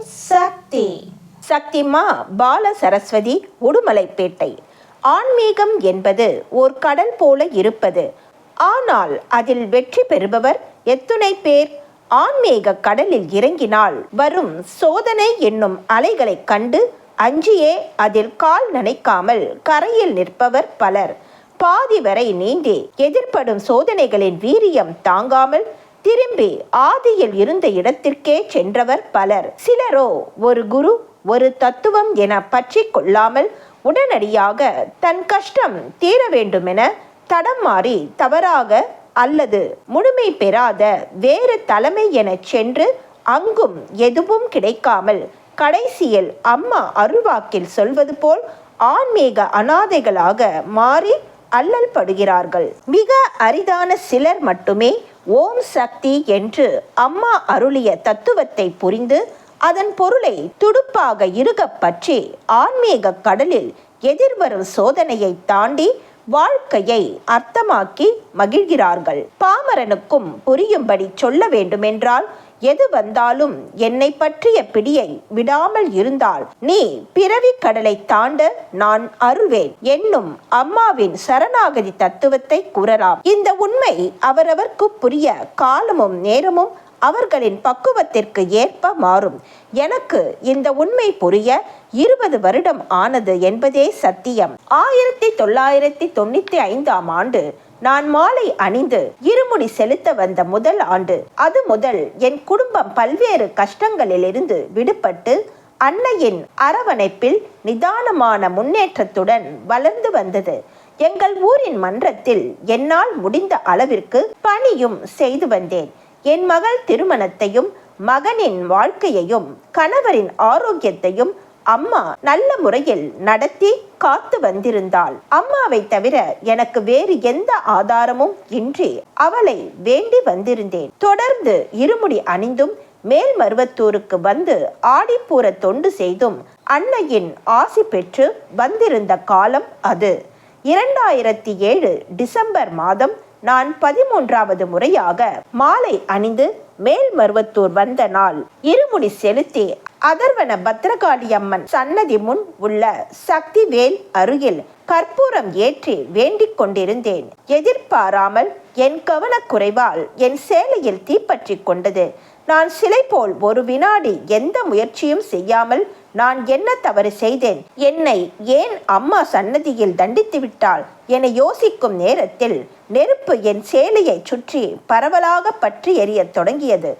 சக்தி. சக்திமா பால சரஸ்வதி உடுமலைப்பேட்டை. ஆன்மீகம் என்பது ஓர் கடல் போல இருப்பது. ஆனால் அதில் வெற்றி பெறுபவர் எத்துணை பேர். ஆன்மீக கடலில் இறங்கினால் வரும் சோதனை என்னும் அலைகளைக் கண்டு அஞ்சியே அதில் கால் நனைக்காமல் கரையில் நிற்பவர் பலர். பாதி வரை நீந்தி எதிர்ப்படும் சோதனைகளின் வீரியம் தாங்காமல் திரும்பி ஆதியில் இருந்த இடத்திற்கே சென்றவர் பலர். சிலரோ ஒரு குரு ஒரு தத்துவம் என பற்றி கொள்ளாமல் உடனடியாக தன் கஷ்டம் தீர வேண்டுமென தடம் மாறி தவறாக அல்லது முழுமை பெறாத வேறு தலைமை என சென்று அங்கும் எதுவும் கிடைக்காமல் கடைசியில் அம்மா அருள்வாக்கில் சொல்வது போல் ஆன்மீக அனாதைகளாக மாறி அல்லல் படுகிறார்கள் மிக அரிதான சிலர் மட்டுமே ஓம் சக்தி என்று அம்மா அருளிய தத்துவத்தை புரிந்து அதன் பொருளை துடுப்பாக இறுகப் பற்றி ஆன்மீக கடலில் எதிர்வரும் சோதனையை தாண்டி வாழ்க்கையை அர்த்தமாக்கி மகிழ்கிறார்கள். பாமரனுக்கும் புரியும்படி சொல்ல வேண்டுமென்றால் எது வந்தாலும் என்னை பற்றிய பிடியை விடாமல் இருந்தால் நீ பிறவி கடலை தாண்ட நான் அருள்வேன். என்னும் அம்மாவின் சரணாகதி தத்துவத்தை கூறலாம். இந்த உண்மை அவரவர்க்கு புரிய காலமும் நேரமும் அவர்களின் பக்குவத்திற்கு ஏற்ப மாறும். எனக்கு இந்த உண்மை புரிய இருபது வருடம் ஆனது என்பதே சத்தியம். ஆயிரத்தி தொள்ளாயிரத்தி தொண்ணூத்தி ஐந்தாம் ஆண்டு நான் மாலை அணிந்து இருமுடி செலுத்த வந்த முதல் ஆண்டு. அது முதல் என் குடும்பம் பல்வேறு கஷ்டங்களிலிருந்து விடுபட்டு அன்னையின் அரவணைப்பில் நிதானமான முன்னேற்றத்துடன் வளர்ந்து வந்தது. எங்கள் ஊரின் மன்றத்தில் என்னால் முடிந்த அளவிற்கு பணியும் செய்து வந்தேன். என் மகள் திருமணத்தையும் மகனின் வாழ்க்கையையும் கணவரின் ஆரோக்கியத்தையும் அம்மா நல்ல முறையில் நடத்தி காத்து வந்திருந்தாள். அம்மாவை தவிர எனக்கு வேறு எந்த ஆதாரமும் இன்றி அவளை வேண்டி வந்திருந்தேன். தொடர்ந்து இருமுடி அணிந்தும் மேல் மருவத்தூருக்கு வந்து ஆடிப்பூர தொண்டு செய்தும் அன்னையின் ஆசி பெற்று வந்திருந்த காலம் அது. இரண்டாயிரத்தி ஏழு டிசம்பர் மாதம் நான் பதிமூன்றாவது முறையாக மாலை அணிந்து மேல்மருவத்தூர் வந்த நாள். இருமுடி செலுத்தி அதர்வன பத்ரகாளி அம்மன் சன்னதி முன் உள்ள சக்திவேல் அருகில் கற்பூரம் ஏற்றி வேண்டிக் கொண்டிருந்தேன். எதிர்பாராமல் என் கவனக்குறைவால் என் சேலையில் தீப்பற்றி கொண்டது. நான் சிலை போல் ஒரு வினாடி எந்த முயற்சியும் செய்யாமல் நான் என்ன தவறு செய்தேன்? என்னை ஏன் அம்மா சன்னதியில் தண்டித்து விட்டாள்? என யோசிக்கும் நேரத்தில் நெருப்பு என் சேலையை சுற்றி பரவலாக பற்றி எரியத் தொடங்கியது.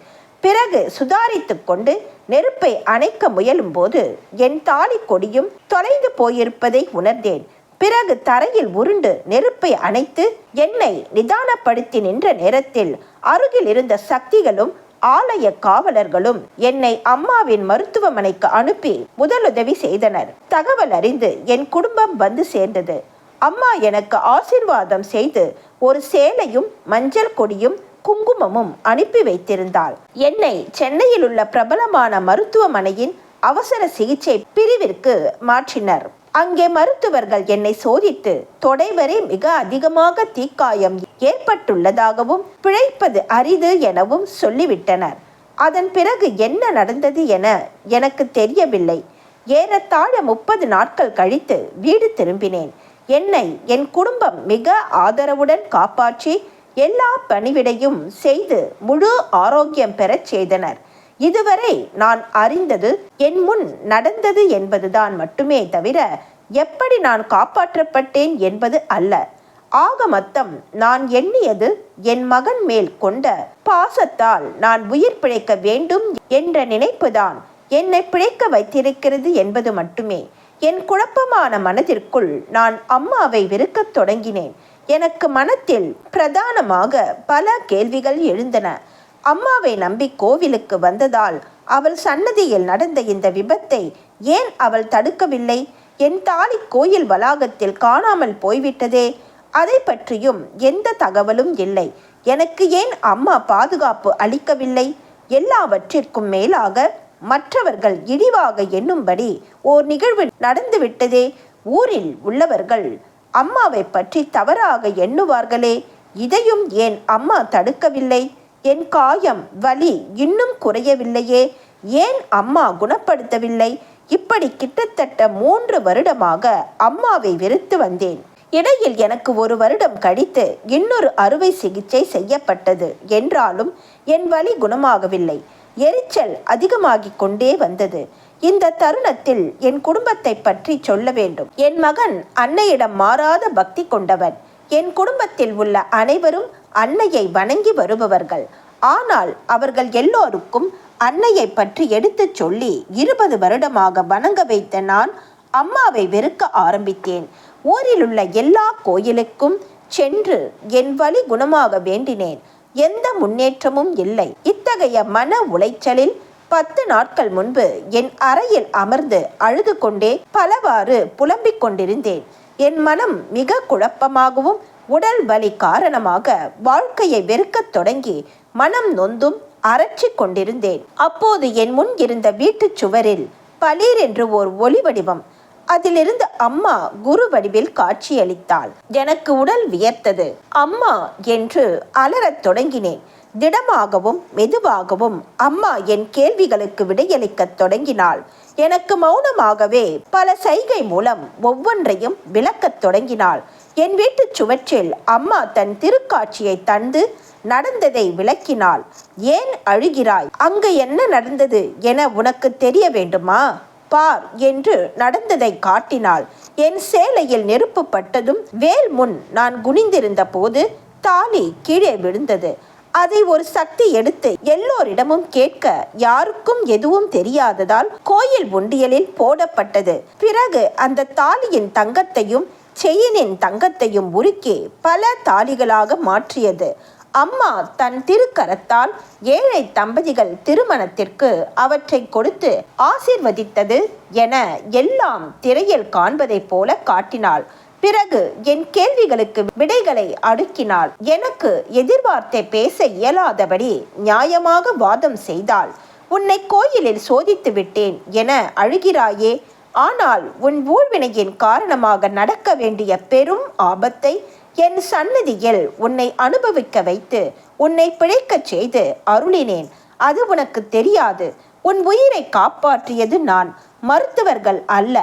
பிறகு சுதாரித்து கொண்டு நெருப்பை அணைக்க முயலும் போது என் தாலி கொடியும் தொலைந்து போயிருப்பதை உணர்ந்தேன். பிறகு தரையில் உருண்டு நெருப்பை அணைத்து என்னை நிதானப்படுத்தி நின்ற நேரத்தில் அருகில் இருந்த சக்திகளும் ஆலய காவலர்களும் என்னை அம்மாவின் மருத்துவமனைக்கு அனுப்பி முதலுதவி செய்தனர். தகவல் அறிந்து என் குடும்பம் வந்து சேர்ந்தது. அம்மா எனக்கு ஆசிர்வாதம் செய்து ஒரு சேலையும் மஞ்சள் கொடியும் குங்குமமும் அனுப்பி வைத்திருந்தாள். என்னை சென்னையில் உள்ள பிரபலமான மருத்துவமனையின் அவசர சிகிச்சை பிரிவிற்கு மாற்றினர். அங்கே மருத்துவர்கள் என்னை சோதித்து தொடைவரை மிக அதிகமாக தீக்காயம் ஏற்பட்டுள்ளதாகவும் பிழைப்பது அரிது எனவும் சொல்லிவிட்டனர். அதன் பிறகு என்ன நடந்தது என எனக்கு தெரியவில்லை. ஏறத்தாழ முப்பது நாட்கள் கழித்து வீடு திரும்பினேன். என்னை என் குடும்பம் மிக ஆதரவுடன் காப்பாற்றி எல்லா பணிவிடையும் செய்து முழு ஆரோக்கியம் பெறச் செய்தனர். இதுவரை நான் அறிந்தது என் முன் நடந்தது என்பதுதான் மட்டுமே தவிர எப்படி நான் காப்பாற்றப்பட்டேன் என்பது அல்ல. ஆக மொத்தம் நான் எண்ணியது என் மகன் மேல் கொண்ட பாசத்தால் நான் உயிர் பிழைக்க வேண்டும் என்ற நினைப்புதான் என்னை பிழைக்க வைத்திருக்கிறது என்பது மட்டுமே. என் குழப்பமான மனதிற்குள் நான் அம்மாவை வெறுக்கத் தொடங்கினேன். எனக்கு மனத்தில் பிரதானமாக பல கேள்விகள் எழுந்தன. அம்மாவை நம்பி கோவிலுக்கு வந்ததால் அவள் சன்னதியில் நடந்த இந்த விபத்தை ஏன் அவள் தடுக்கவில்லை? என் தாலி கோயில் வளாகத்தில் காணாமல் போய்விட்டதே அதை பற்றியும் எந்த தகவலும் இல்லை. எனக்கு ஏன் அம்மா பாதுகாப்பு அளிக்கவில்லை? எல்லாவற்றிற்கும் மேலாக மற்றவர்கள் இழிவாக எண்ணும்படி ஓர் நிகழ்வு நடந்துவிட்டதே. ஊரில் உள்ளவர்கள் அம்மாவை பற்றி தவறாக எண்ணுவார்களே இதையும் ஏன் அம்மா தடுக்கவில்லை? என் காயம் வலி இன்னும் குறையவில்லையே ஏன் அம்மா குணப்படுத்தவில்லை? இப்படி கிட்டத்தட்ட மூன்று வருடமாக அம்மாவை வெறுத்து வந்தேன். இடையில் எனக்கு ஒரு வருடம் கழித்து இன்னொரு அறுவை சிகிச்சை செய்யப்பட்டது என்றாலும் என் வலி குணமாகவில்லை. எரிச்சல் அதிகமாகிக் கொண்டே வந்தது. இந்த தருணத்தில் என் குடும்பத்தை பற்றி சொல்ல வேண்டும். என் மகன் அன்னையிடம் மாறாத பக்தி கொண்டவன். என் குடும்பத்தில் உள்ள அனைவரும் அன்னையை வணங்கி வருபவர்கள். ஆனால் அவர்கள் எல்லோருக்கும் அன்னையை பற்றி எடுத்துச் சொல்லி இருபது வருடமாக வணங்க வைத்த நான் அம்மாவை வெறுக்க ஆரம்பித்தேன். ஊரில் உள்ள எல்லா கோயிலுக்கும் சென்று என் வழி குணமாக வேண்டினேன். எந்த முன்னேற்றமும் இல்லை. இத்தகைய மன உளைச்சலில் பத்து நாட்கள் முன்பு என் அறையில் அமர்ந்து அழுது கொண்டே பலவாறு புலம்பிக் கொண்டிருந்தேன். என் மனம் மிக குழப்பமாகவும் உடல் வலி காரணமாக வாழ்க்கையை வெறுக்கத் தொடங்கி மனம் நொந்தும் அரற்றிக் கொண்டிருந்தேன். அப்போது என் முன் இருந்த வீட்டுச் சுவரில் பலீர் என்று ஓர் ஒளி வடிவம் அதிலிருந்து அம்மா குரு வடிவில் காட்சியளித்தாள். எனக்கு உடல் வியர்த்தது. அம்மா என்று அலறத் தொடங்கினேன். திடமாகவும் மெதுவாகவும் அம்மா என் கேள்விகளுக்கு விடையளிக்கத் தொடங்கினாள். எனக்கு மௌனமாகவே பல சைகை மூலம் ஒவ்வொன்றையும் விளக்கத் தொடங்கினாள். என் வீட்டுச் சுவற்றில் அம்மா தன் திருக்காட்சியை தந்து நடந்ததை விளக்கினாள். ஏன் அழுகிறாய்? அங்கு என்ன நடந்தது என உனக்கு தெரிய வேண்டுமா? பார் என்று நடந்ததை காட்டினாள். என் சேலையில் நெருப்பு பட்டதும் வேல் முன் நான் குனிந்திருந்த போது தாலி கீழே விழுந்தது. அதை ஒரு சக்தி எடுத்து எல்லோரிடமும் கேட்க யாருக்கும் எதுவும் தெரியாததால் கோயில் உண்டியலில் போடப்பட்டது. பிறகு அந்த தாலியின் தங்கத்தையும் செயினின் தங்கத்தையும் உருக்கி பல தாலிகளாக மாற்றியது. அம்மா தன் திருக்கரத்தால் ஏழை தம்பதிகள் திருமணத்திற்கு அவற்றை கொடுத்து ஆசிர்வதித்தது என எல்லாம் திரையில் காண்பதைப் போல காட்டினாள். பிறகு என் கேள்விகளுக்கு விடைகளை அடுக்கினாள். எனக்கு எதிர்பார்த்தை பேச இயலாதபடி நியாயமாக வாதம் செய்தாள். உன்னை கோயிலில் சோதித்து விட்டேன் என அழுகிறாயே. ஆனால் உன் ஊழ்வினையின் காரணமாக நடக்க வேண்டிய பெரும் ஆபத்தை என் சன்னதியில் உன்னை அனுபவிக்க வைத்து உன்னை பிழைக்கச் செய்து அருளினேன். அது உனக்கு தெரியாது. உன் உயிரை காப்பாற்றியது நான். மருத்துவர்கள் அல்ல.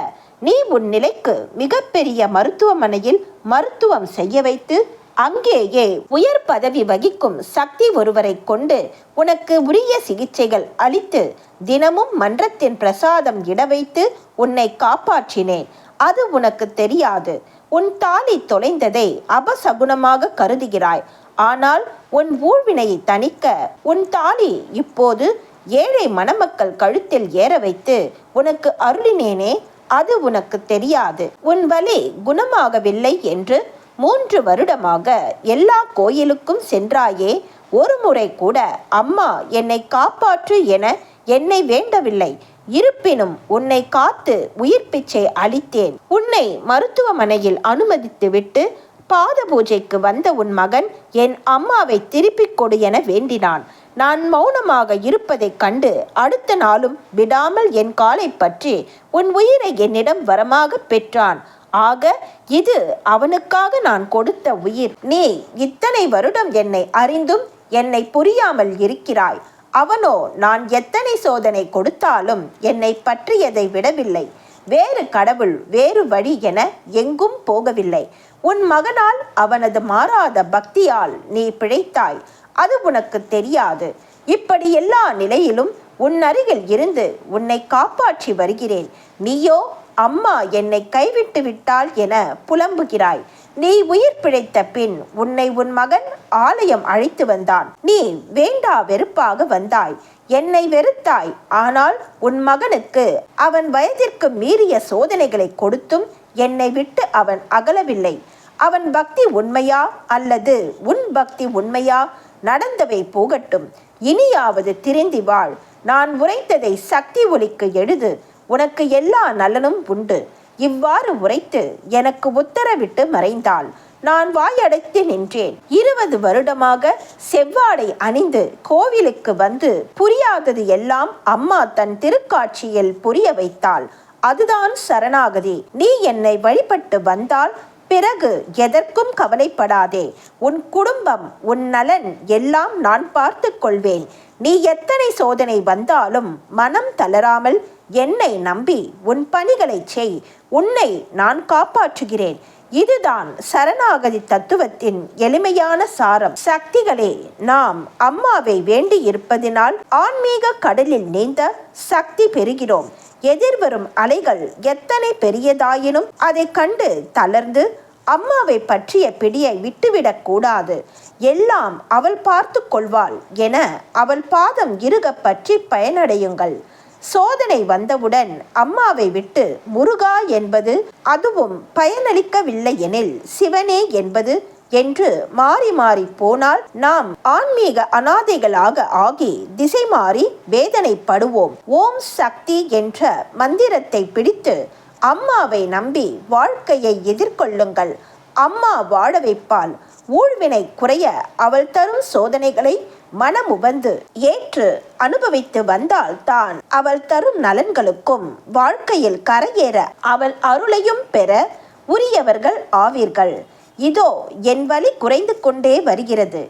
நீ உன் நிலைக்கு மிகப்பெரிய மருத்துவமனையில் மருத்துவம் செய்ய வைத்து அங்கேயே உயர் பதவி வகிக்கும் சக்தி ஒருவரை கொண்டு உனக்கு உரிய சிகிச்சைகள் அளித்து தினமும் மன்றத்தின் பிரசாதம் இட வைத்து உன்னை காப்பாற்றினேன். அது உனக்கு தெரியாது. உன் தாலி தொலைந்ததை அபசகுனமாக கருதுகிறாய். ஆனால் உன் ஊழ்வினையை தணிக்க உன் தாலி இப்போது ஏழை மணமக்கள் கழுத்தில் ஏற வைத்து உனக்கு அருளினேனே. அது உனக்கு தெரியாது. உன் வலி குணமாகவில்லை என்று மூன்று வருடமாக எல்லா கோயிலுக்கும் சென்றாயே ஒரு முறை கூட அம்மா என்னை காப்பாற்று என என்னை வேண்டவில்லை. இருப்பினும் உன்னை காத்து உயிர் பிச்சை அளித்தேன். உன்னை மருத்துவமனையில் அனுமதித்துவிட்டு பாத பூஜைக்கு வந்த உன் மகன் என் அம்மாவை திருப்பிக் கொடு என வேண்டினான். நான் மௌனமாக இருப்பதைக் கண்டு அடுத்த நாளும் விடாமல் என் காலை பற்றி உன் உயிரை என்னிடம் வரமாக பெற்றான். ஆக இது அவனுக்காக நான் கொடுத்த உயிர். நீ இத்தனை வருடம் என்னை அறிந்தும் என்னை புரியாமல் இருக்கிறாய். அவனோ நான் எத்தனை சோதனை கொடுத்தாலும் என்னை பற்றியதை விடவில்லை. வேறு கடவுள் வேறு வழி என எங்கும் போகவில்லை. உன் மகனால் அவனது மாறாத பக்தியால் நீ பிழைத்தாய். அது உனக்கு தெரியாது. இப்படி எல்லா நிலையிலும் உன் அருகில் இருந்து உன்னை காப்பாற்றி வருகிறேன். நீயோ அம்மா என்னை கைவிட்டு விட்டாள் என புலம்புகிறாய். நீ உயிர் பிழைத்த பின் உன்னை உன் மகன் ஆலயம் அழைத்து வந்தான். நீ வேண்டா வெறுப்பாக வந்தாய். என்னை வெறுத்தாய். ஆனால் உன் மகனுக்கு அவன் வயதிற்கு மீறிய சோதனைகளை கொடுத்தும் என்னை விட்டு அவன் அகலவில்லை. அவன் பக்தி உண்மையா அல்லது உன் பக்தி உண்மையா? நடந்தவை போகட்டும். இனியாவது திருந்தி வாழ். நான் உரைத்ததை சக்தி ஒலிக்கு எழுது. உனக்கு எல்லா நலனும் உண்டு. இவ்வாறு உரைத்து எனக்கு உத்தரவிட்டு மறைந்தாள். நான் வாயடைத்து நின்றேன். இருபது வருடமாக செவ்வாடை அணிந்து கோவிலுக்கு வந்து புரியாதது எல்லாம் அம்மா தன் திருக்காட்சியில் புரிய வைத்தாள். அதுதான் சரணாகதி. நீ என்னை வழிபட்டு வந்தால் பிறகு எதற்கும் கவலைப்படாதே. உன் குடும்பம் உன் நலன் எல்லாம் நான் பார்த்து கொள்வேன். நீ எத்தனை சோதனை வந்தாலும் மனம் தளராமல் என்னை நம்பி உன் பணிகளைச் செய். உன்னை நான் காப்பாற்றுகிறேன். இதுதான் சரணாகதி தத்துவத்தின் எளிமையான சாரம். சக்திகளே நாம் அம்மாவை வேண்டி இருப்பதினால் ஆன்மீக கடலில் நீந்த சக்தி பெறுகிறோம். எதிர்வரும் அலைகள் எத்தனை பெரியதாயினும் அதை கண்டு தளர்ந்து அம்மாவை பற்றிய பிடியை விட்டுவிடக் கூடாது. எல்லாம் அவள் பார்த்து கொள்வாள் என அவள் பாதம் இருக பற்றி பயனடையுங்கள். சோதனை வந்தவுடன் அம்மாவை விட்டு முருகா என்பது அதுவும் பயனளிக்கவில்லை எனில் சிவனே என்பது என்று மாறி மாறி போனால் நாம் ஆன்மீக அனாதைகளாக ஆகி திசை மாறி வேதனைப்படுவோம். ஓம் சக்தி என்ற மந்திரத்தை பிடித்து அம்மாவை நம்பி வாழ்க்கையை எதிர்கொள்ளுங்கள். அம்மா வாழ வைப்பாள். ஊழ்வினை குறைய அவள் தரும் சோதனைகளை மனமுவந்து ஏற்று அனுபவித்து வந்தால் தான் அவள் தரும் நலன்களுக்கும் வாழ்க்கையில் கரையேற அவள் அருளையும் பெற உரியவர்கள் ஆவீர்கள். இதோ என் வலி குறைந்து கொண்டே வருகிறது.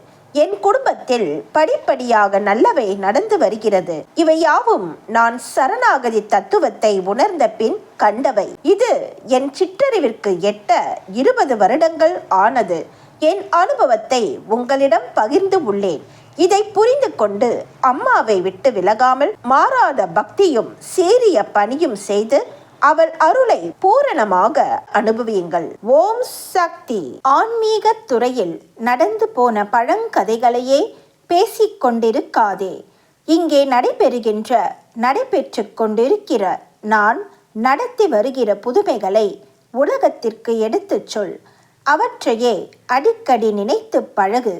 என் குடும்பத்தில் படிப்படியாக நல்லவை நடந்து வருகிறது. இவை யாவும் நான் சரணாகதி தத்துவத்தை உணர்ந்த பின் கண்டவை. இது என் சிற்றறிவிற்கு எட்ட இருபது வருடங்கள் ஆனது. என் அனுபவத்தை உங்களிடம் பகிர்ந்து உள்ளேன். இதை புரிந்து கொண்டு அம்மாவை விட்டு விலகாமல் மாறாத பக்தியும் சீரிய பணியும் செய்து அவள் அருளை பூரணமாக அனுபவியுங்கள். ஓம் சக்தி. ஆன்மீக துறையில் நடந்து போன பழங்கதைகளையே பேசிக் கொண்டிருக்காதே இங்கே நடைபெறுகின்ற நடைபெற்று கொண்டிருக்கிற நான் நடத்தி வருகிற புதுமைகளை உலகத்திற்கு எடுத்துச் சொல். அவற்றையே அடிக்கடி நினைத்து பழகு.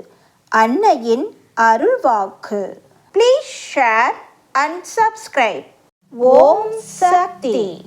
அன்னையின் அருள்வாக்கு. Please share and subscribe Om Shakti.